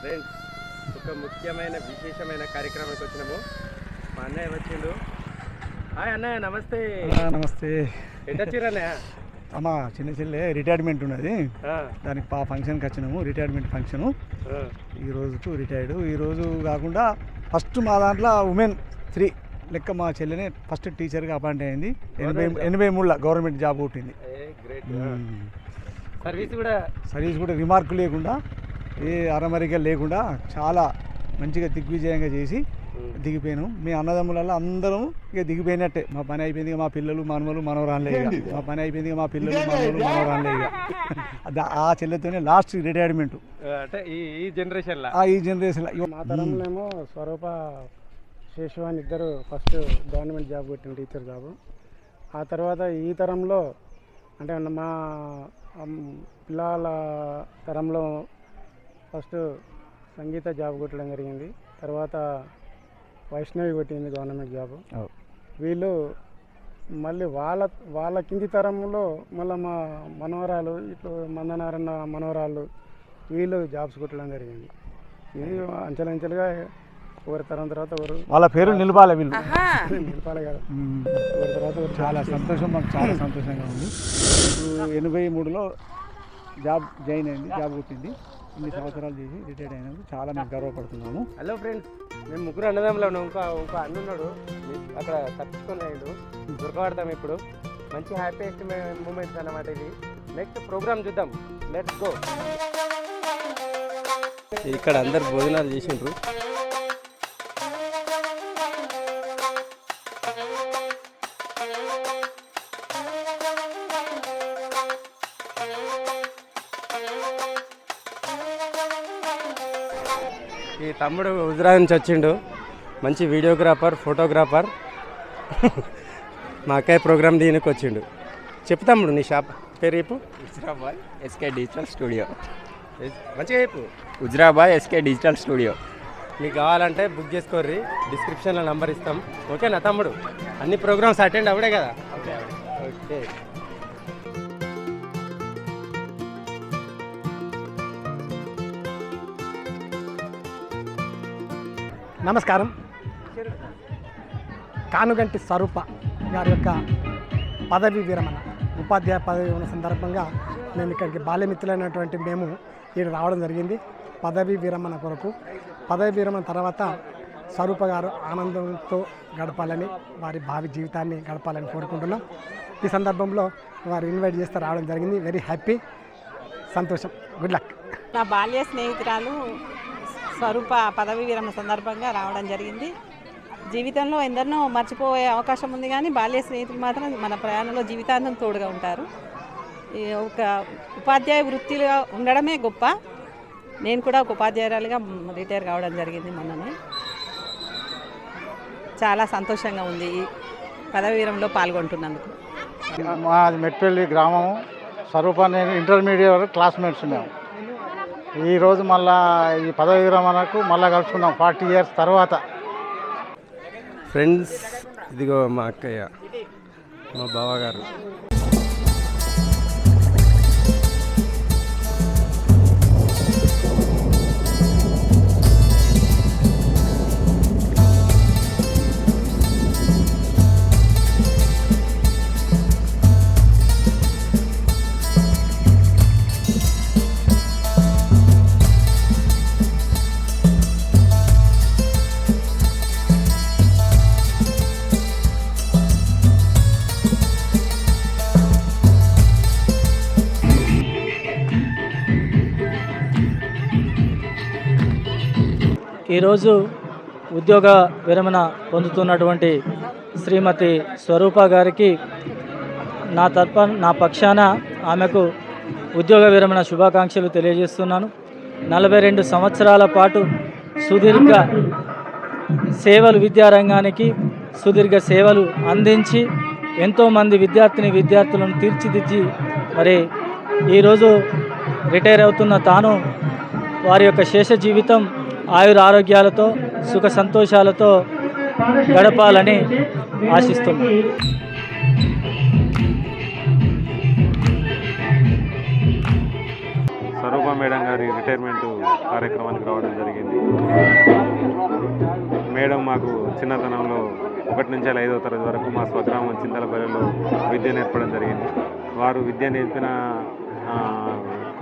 Friends ఒక ముఖ్యమైన విశేషమైన కార్యక్రమానికి వచ్చినాము. మా అన్నయ్య వచ్చిండు. హాయ్ అన్నయ్య నమస్తే. నమస్తే. ఎటు వచ్చిర్రు అన్నయ్య అమ్మ చిన్న చెల్లె రిటైర్మెంట్ ఉన్నది. దానికి పా ఫంక్షన్కి వచ్చినాము రిటైర్మెంట్ ఫంక్షను ఈ రోజుకు రిటైర్డ్ ఈ రోజు కాకుండా ఫస్ట్ మా దాంట్లో ఉమెన్ త్రీ లెక్క మా చెల్లెనే ఫస్ట్ టీచర్గా అపాయింట్ అయింది. ఎనభై. ఎనభై మూడులో గవర్నమెంట్ జాబ్ కొట్టింది. సర్వీస్ కూడా సర్వీస్ కూడా రిమార్క్ లేకుండా ఏ అరమరిక లేకుండా చాలా మంచిగా దిగ్విజయంగా చేసి. దిగిపోయాను. మీ అన్నదమ్ములలో అందరం ఇక దిగిపోయినట్టే. మా పని అయిపోయింది మా పిల్లలు మనవలు మనవరాలే మా పని అయిపోయింది మా పిల్లలు మనవలు మనవరాలే ఇక. ఆ చెల్లెతోనే లాస్ట్ రిటైర్మెంట్ అంటే ఈ ఈ జనరేషన్లో ఆ ఈ జనరేషన్ మా తరంలో స్వరూప శేషు అని ఇద్దరు ఫస్ట్ గవర్నమెంట్ జాబ్ కొట్టిన టీచర్ జాబ్ ఆ తర్వాత ఈ తరంలో అంటే మా పిల్లల తరంలో ఫస్ట్ సంగీత జాబ్ కొట్టడం జరిగింది. తర్వాత వైష్ణవి కొట్టింది గవర్నమెంట్ జాబ్. వీళ్ళు మళ్ళీ వాళ్ళ వాళ్ళ కింది తరంలో మళ్ళీ మా మనవరాలు ఇట్లు మందనారాయణ మనవరాలు వీళ్ళు జాబ్స్ కొట్టడం జరిగింది. ఇది అంచెలంచెలుగా ఒకరి తరం తర్వాత ఒకరు వాళ్ళ పేరు నిలపాలి వీళ్ళు. నిలపాలి కదా. ఒకరి తర్వాత ఒకరు చాలా సంతోషం మాకు చాలా సంతోషంగా ఉంది. ఎనభై మూడులో జాబ్ జాయిన్ అయింది జాబ్ కొట్టింది. ఇన్ని సంవత్సరాలు చేసి రిటైర్డ్ అయినందుకు చాలా మేము గర్వపడుతున్నాము. హలో ఫ్రెండ్స్ మేము ముగ్గురు అన్నదమ్ములో ఉన్నాం. ఇంకా ఇంకో అన్న ఉన్నాడు. అక్కడ తప్పించుకొని అయ్యాడు దొరకబడతాం ఇప్పుడు. మంచి హ్యాపీయెస్ట్ మూమెంట్స్ అన్నమాట ఇది నెక్స్ట్ ప్రోగ్రామ్ చూద్దాం. లెట్స్ గో ఇక్కడ అందరు భోజనాలు చేసిండ్రు. ఈ తమ్ముడు హుజరా నుంచి వచ్చిండు. మంచి వీడియోగ్రాఫర్ ఫోటోగ్రాఫర్. మా అక్కయ్య ప్రోగ్రామ్ దీనికి వచ్చిండు. చెప్పు తమ్ముడు నీ షాప్ పేరు చెప్పు. Huzurabad SK digital studio. మంచిగా చెప్పు. Huzurabad SK digital studio. మీకు కావాలంటే బుక్ చేసుకోర్రి డిస్క్రిప్షన్లో నంబర్ ఇస్తాం. ఓకేనా తమ్ముడు? అన్ని ప్రోగ్రామ్స్ అటెండ్ అవడే కదా? ఓకే. నమస్కారం. కానుగంటి స్వరూప గారి యొక్క పదవి విరమణ ఉపాధ్యాయ పదవి ఉన్న సందర్భంగా మేము ఇక్కడికి బాల్యమిత్రులైనటువంటి మేము ఇక్కడ రావడం జరిగింది. పదవి విరమణ కొరకు. పదవి విరమణ తర్వాత స్వరూప గారు ఆనందంతో గడపాలని వారి భావి జీవితాన్ని గడపాలని కోరుకుంటున్నాం. ఈ సందర్భంలో వారు ఇన్వైట్ చేస్తే రావడం జరిగింది. వెరీ హ్యాపీ సంతోషం. గుడ్ లక్ నా బాల్య స్నేహితురాలు స్వరూప పదవి విరమణ సందర్భంగా రావడం జరిగింది. జీవితంలో ఎందరినో మర్చిపోయే అవకాశం ఉంది కానీ బాల్య స్నేహితులు మాత్రం మన ప్రయాణంలో జీవితాంతం తోడుగా ఉంటారు. ఈ ఒక ఉపాధ్యాయ వృత్తిగా ఉండడమే గొప్ప. నేను కూడా ఒక ఉపాధ్యాయురాలుగా రిటైర్ కావడం జరిగింది మొన్ననే. చాలా సంతోషంగా ఉంది ఈ పదవి విరమణలో పాల్గొంటున్నందుకు. మాది మెట్పల్లి గ్రామం స్వరూప నేను ఇంటర్మీడియట్ క్లాస్మేట్స్ మేము. ఈరోజు మళ్ళా ఈ పదవి విరమణకు మళ్ళీ కలుసుకుందాం ఫార్టీ ఇయర్స్ తర్వాత. ఫ్రెండ్స్ ఇదిగో మా అక్కయ్య మా బావగారు. ఈరోజు ఉద్యోగ విరమణ పొందుతున్నటువంటి శ్రీమతి స్వరూప గారికి నా తరఫ నా పక్షాన ఆమెకు ఉద్యోగ విరమణ శుభాకాంక్షలు తెలియజేస్తున్నాను. నలభై రెండు సంవత్సరాల పాటు సుదీర్ఘ సేవలు విద్యారంగానికి సుదీర్ఘ సేవలు అందించి ఎంతోమంది విద్యార్థిని విద్యార్థులను తీర్చిదిద్ది మరి ఈరోజు రిటైర్ అవుతున్న తాను వారి యొక్క శేష జీవితం ఆయుర ఆరోగ్యాలతో సుఖ సంతోషాలతో గడపాలని ఆశిస్తున్నాను స్వరూప మేడం గారి రిటైర్మెంట్ కార్యక్రమానికి రావడం జరిగింది. మేడం మాకు చిన్నతనంలో ఒకటి నుంచి ఐదో తరగతి వరకు మా స్వగ్రామం చింతలపల్లిలో విద్య నేర్పడం జరిగింది. వారు విద్య నేర్పిన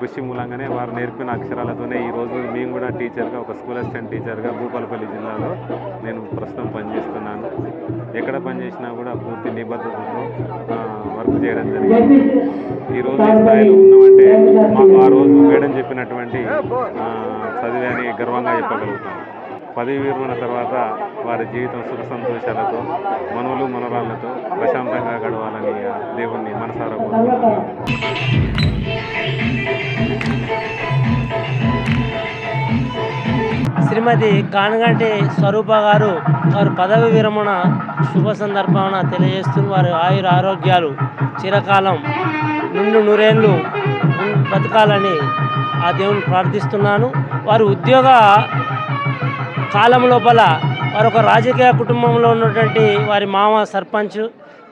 కృషి మూలంగానే వారు నేర్పిన అక్షరాలతోనే ఈరోజు మేము కూడా టీచర్గా ఒక స్కూల్ అసిస్టెంట్ టీచర్గా భూపాలపల్లి జిల్లాలో నేను ప్రస్తుతం పనిచేస్తున్నాను. ఎక్కడ పనిచేసినా కూడా పూర్తి నిబద్ధతతో వర్క్ చేయడం జరిగింది. ఈరోజు ఈ స్థాయిలో ఉన్నామంటే మాకు ఆ రోజు మేడం చెప్పినటువంటి ఆ, చదివే అని గర్వంగా చెప్పగలుగుతాను పదవి విరమణ తర్వాత వారి జీవితం సుఖ సంతోషాలతో మనవులు మనవరాళ్ళతో ప్రశాంతంగా గడవాలని దేవుణ్ణి మనసారా కోరుకుంటున్నాను శ్రీమతి కానగంటి స్వరూప గారు వారు పదవి విరమణ శుభ సందర్భాన తెలియజేస్తూ వారి ఆయుర ఆరోగ్యాలు చిరకాలం నిండు నూరేళ్ళు బతకాలని ఆ దేవుని ప్రార్థిస్తున్నాను. వారి ఉద్యోగ కాలం లోపల వారు ఒక రాజకీయ కుటుంబంలో ఉన్నటువంటి వారి మామ సర్పంచ్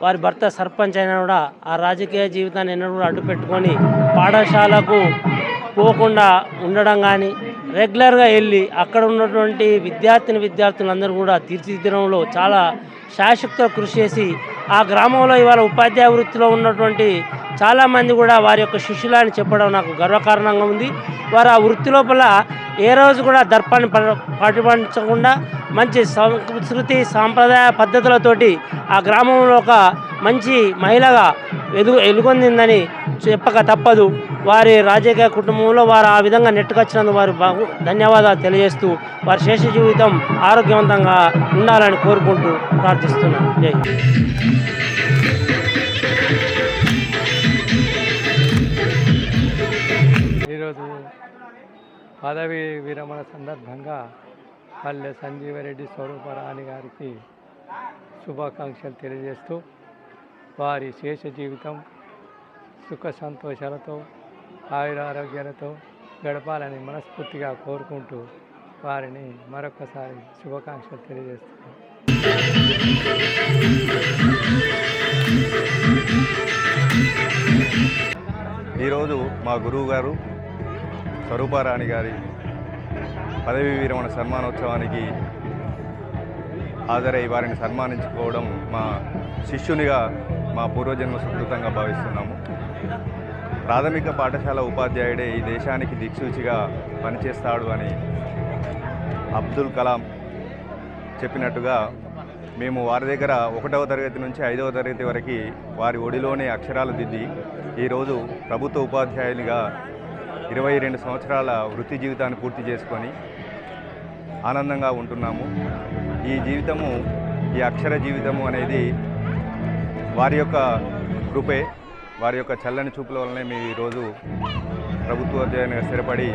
వారి భర్త సర్పంచ్ అయినా కూడా ఆ రాజకీయ జీవితాన్ని ఎన్నడూ కూడా అడ్డు పెట్టుకొని పాఠశాలకు పోకుండా ఉండడం కానీ రెగ్యులర్గా వెళ్ళి అక్కడ ఉన్నటువంటి విద్యార్థిని విద్యార్థులందరూ కూడా తీర్చిదిద్దడంలో చాలా శాశక్త కృషి చేసి ఆ గ్రామంలో ఇవాళ ఉపాధ్యాయ వృత్తిలో ఉన్నటువంటి చాలామంది కూడా వారి యొక్క శిష్యులని చెప్పడం నాకు గర్వకారణంగా ఉంది. వారు ఆ వృత్తి లోపల ఏ రోజు కూడా దర్పాన్ని ప- పాటించకుండా మంచి సంస్కృతి సాంప్రదాయ పద్ధతులతోటి ఆ గ్రామంలో ఒక మంచి మహిళగా ఎదుగు ఎలుగొందిందని చెప్పక తప్పదు. వారి రాజకీయ కుటుంబంలో వారు ఆ విధంగా నెట్టుకొచ్చినందుకు వారు బాగు ధన్యవాదాలు తెలియజేస్తూ వారి శేష జీవితం ఆరోగ్యవంతంగా ఉండాలని కోరుకుంటూ ప్రార్థిస్తున్నాను. జై ఈరోజు పదవి విరమణ సందర్భంగా పల్లె సంజీవరెడ్డి స్వరూపరాణి గారికి శుభాకాంక్షలు తెలియజేస్తూ వారి శేష జీవితం సుఖ సంతోషాలతో ఆయుర ఆరోగ్యాలతో గడపాలని మనస్ఫూర్తిగా కోరుకుంటూ వారిని మరొకసారి శుభాకాంక్షలు తెలియజేస్తున్నాను. ఈరోజు మా గురువు గారు స్వరూపారాణి గారి పదవీ విరమణ సన్మానోత్సవానికి హాజరై వారిని సన్మానించుకోవడం మా శిష్యునిగా మా పూర్వజన్మ సుకృతంగా భావిస్తున్నాము. ప్రాథమిక పాఠశాల ఉపాధ్యాయుడే ఈ దేశానికి దిక్సూచిగా పనిచేస్తాడు అని అబ్దుల్ కలాం చెప్పినట్టుగా మేము వారి దగ్గర ఒకటవ తరగతి నుంచి ఐదవ తరగతి వరకు వారి ఒడిలోనే అక్షరాలు దిద్ది ఈరోజు ప్రభుత్వ ఉపాధ్యాయునిగా ఇరవై రెండు సంవత్సరాల వృత్తి జీవితాన్ని పూర్తి చేసుకొని ఆనందంగా ఉంటున్నాము. ఈ జీవితము ఈ అక్షర జీవితము అనేది వారి యొక్క కృపే. వారి యొక్క చల్లని చూపుల వల్లనే మేము ఈరోజు ప్రభుత్వోద్యోగంగా స్థిరపడి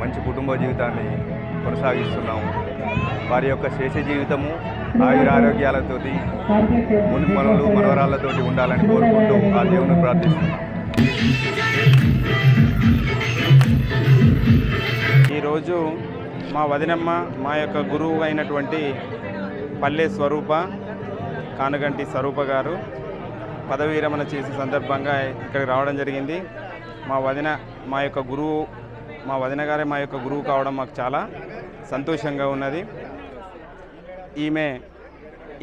మంచి కుటుంబ జీవితాన్ని కొనసాగిస్తున్నాము. వారి యొక్క శేష జీవితము ఆయుర ఆరోగ్యాలతో ముని మనలు మనవరాళ్ళతోటి ఉండాలని కోరుకుంటూ ఆ దేవుని ప్రార్థిస్తున్నాం. ఈరోజు మా వదినమ్మ మా యొక్క గురువు అయినటువంటి పల్లె స్వరూప కానుగంటి స్వరూప గారు పదవి విరమణ చేసే సందర్భంగా ఇక్కడికి రావడం జరిగింది. మా వదిన మా యొక్క గురువు మా వదిన గారే మా యొక్క గురువు కావడం మాకు చాలా సంతోషంగా ఉన్నది. ఈమె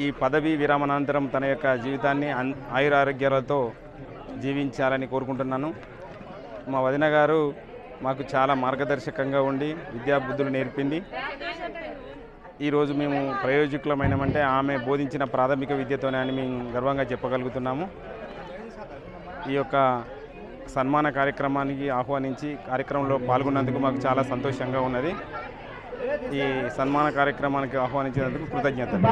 ఈ పదవి విరమణానంతరం తన యొక్క జీవితాన్ని అన్ ఆయురారోగ్యాలతో జీవించాలని కోరుకుంటున్నాను. మా వదిన గారు మాకు చాలా మార్గదర్శకంగా ఉండి విద్యాబుద్ధులు నేర్పింది. ఈరోజు మేము ప్రయోజకులమైనమంటే ఆమె బోధించిన ప్రాథమిక విద్యతోనే అని మేము గర్వంగా చెప్పగలుగుతున్నాము. ఈ యొక్క సన్మాన కార్యక్రమానికి ఆహ్వానించి కార్యక్రమంలో పాల్గొన్నందుకు మాకు చాలా సంతోషంగా ఉన్నది. ఈ సన్మాన కార్యక్రమానికి ఆహ్వానించినందుకు కృతజ్ఞతలు.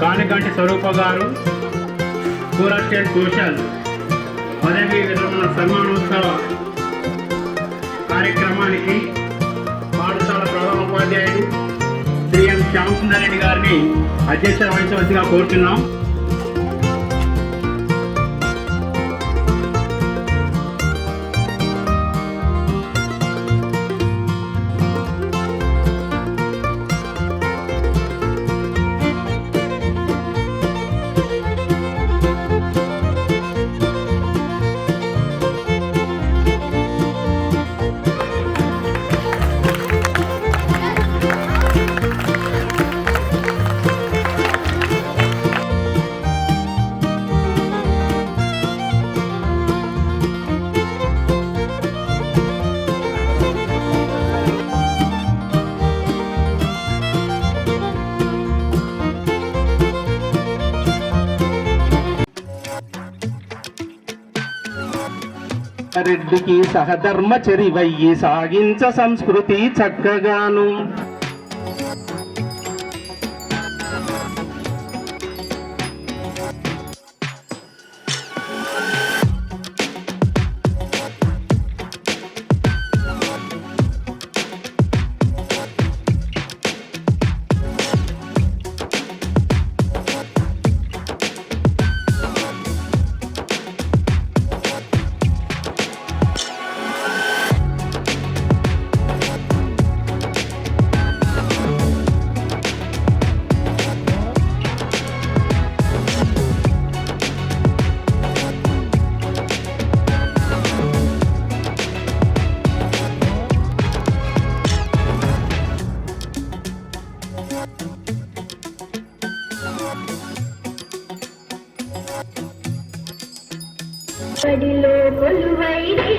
కానికంటి స్వరూప గారు పూర్ స్టేట్ సోషల్ పదవి విరమణ సన్మానోత్సవ కార్యక్రమానికి పాఠశాల ప్రధానోపాధ్యాయుడు శ్రీ ఎం శ్యామసుందరెడ్డి గారిని అధ్యక్షత వహించవలసిగా కోరుతున్నాం రెడ్డికి సహధర్మచరివయ్యి సాగించ సంస్కృతి చక్కగాను. బడిలో కొలువైరే